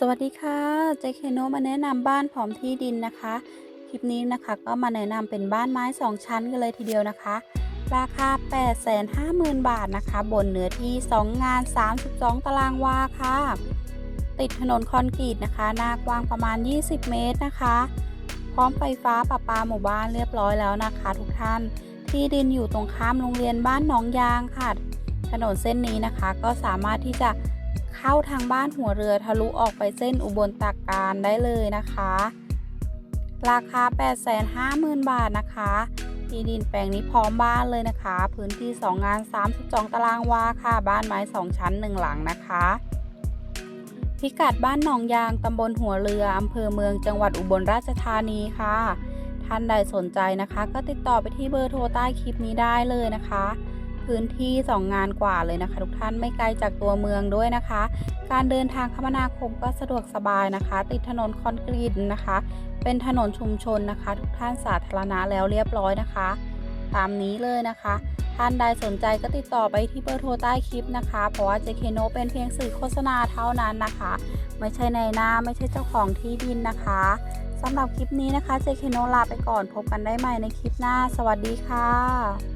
สวัสดีค่ะเจเคโนมาแนะนำบ้านพร้อมที่ดินนะคะ คลิปนี้นะคะก็มาแนะนำเป็นบ้านไม้ 2 ชั้นกันเลยทีเดียวนะคะ ราคา 850,000 บาทนะคะ บนเนื้อที่ 2 งาน 32 ตารางวาค่ะ ติดถนนคอนกรีตนะคะ หน้ากว้างประมาณ 20 เมตรนะคะ พร้อมไฟฟ้าประปาหมู่บ้านเรียบร้อยแล้วนะคะ ทุกท่าน ที่ดินอยู่ตรงข้ามโรงเรียนบ้านหนองยางค่ะ ถนนเส้นนี้นะคะก็สามารถที่จะ เข้าทางบ้านหัวเรือทะลุออกไปเส้นอุบลตากการได้เลยนะคะ ราคา 850,000 บาทนะคะที่ดินแปลงนี้พร้อมบ้านเลยนะคะ พื้นที่ 2 งาน 32 ตารางวาค่ะ บ้านไม้ 2 ชั้น 1 หลังนะคะ พิกัดบ้านหนองยาง ตำบลหัวเรือ อำเภอเมือง จังหวัดอุบลราชธานีค่ะ ท่านใดสนใจนะคะ ก็ติดต่อไปที่เบอร์โทรใต้คลิปนี้ได้เลยนะคะ พื้นที่ 2 งานกว่าเลยนะคะ ทุกท่านไม่ไกลจากตัวเมืองด้วยนะคะ การเดินทางคมนาคมก็สะดวกสบายนะคะ ติดถนนคอนกรีตนะคะ เป็นถนนชุมชนนะคะ ทุกท่านสาธารณะแล้วเรียบร้อยนะคะ ตามนี้เลยนะคะท่านใดสนใจก็ติดต่อไปที่เบอร์โทรใต้คลิปนะคะ เพราะว่า JK n o เป็นเพียงสื่อโฆษณาเท่านั้นนะคะ ไม่ใช่ในหน้าไม่ใช่เจ้าของที่ดินนะคะสำหรับคลิปนี้นะคะ JK n o ลาไปก่อนพบกันได้ใหม่ในคลิปหน้า สวัสดีค่ะ